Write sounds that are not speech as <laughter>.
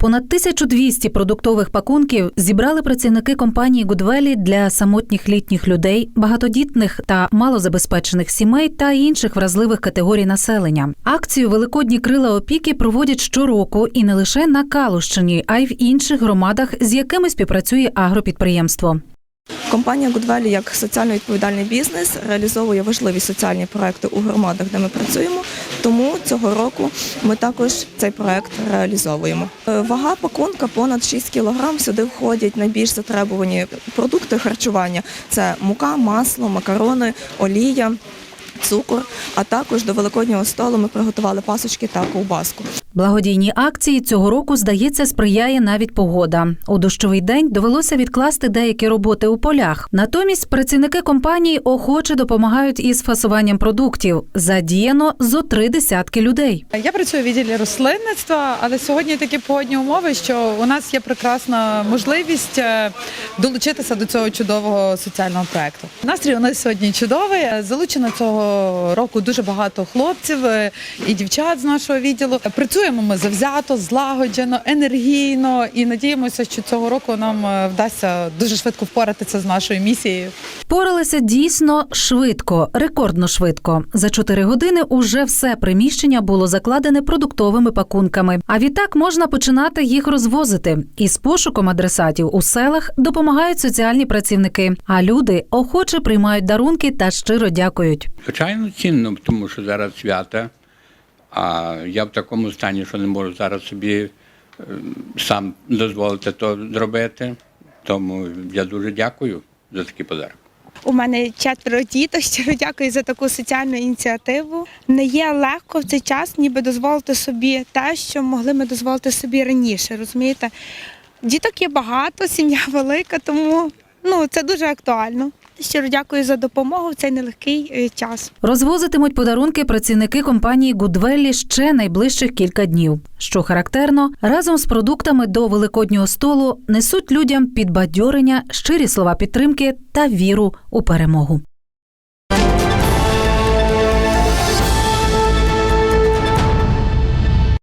Понад 1200 продуктових пакунків зібрали працівники компанії Гудвелі для самотніх літніх людей, багатодітних та малозабезпечених сімей та інших вразливих категорій населення. Акцію Великодні крила опіки проводять щороку і не лише на Калущині, а й в інших громадах, з якими співпрацює агропідприємство. Компанія Goodvalue як соціально відповідальний бізнес реалізовує важливі соціальні проекти у громадах, де ми працюємо. Тому цього року ми також цей проект реалізовуємо. Е, Вага пакунка понад 6 кг. Сюди входять найбільш затребувані продукти харчування: це мука, масло, макарони, олія. Цукор, а також до великоднього столу ми приготували пасочки та ковбаску. Благодійній акції цього року, здається, сприяє навіть погода. У дощовий день довелося відкласти деякі роботи у полях. Натомість працівники компанії охоче допомагають із фасуванням продуктів. Задіяно зо три десятки людей. Я працюю в відділі рослинництва, але сьогодні такі погодні умови, що у нас є прекрасна можливість е, долучитися до цього чудового соціального проекту. Настрій у нас сьогодні чудовий. Залучено цього року дуже багато хлопців е, і дівчат з нашого відділу. Працюємо ми завзято, злагоджено, енергійно і надіємося, що цього року нам е, вдасться дуже швидко впоратися з нашою місією. Впоралися дійсно швидко, рекордно швидко. За чотири години уже все приміщення було закладене продуктовими пакунками. А відтак можна починати їх розвозити. Із пошуком адресатів у селах допомагають соціальні працівники. А люди охоче приймають дарунки та щиро дякують. Звичайно, цінно, тому що зараз свята, а я в такому стані, що не можу зараз собі е, сам дозволити то зробити. Тому я дуже дякую за такий подарок. У мене четверо діток. <laughs> Щиро дякую за таку соціальну ініціативу. Не є легко в цей час, ніби дозволити собі те, що могли ми дозволити собі раніше. Розумієте? Діток є багато, <laughs> сім'я велика, тому ну це дуже актуально. Щиро дякую за допомогу в цей нелегкий е, час. Розвозитимуть подарунки працівники компанії Гудвеллі ще найближчих кілька днів. Що характерно, разом з продуктами до великоднього столу несуть людям підбадьорення, щирі слова підтримки та віру у перемогу.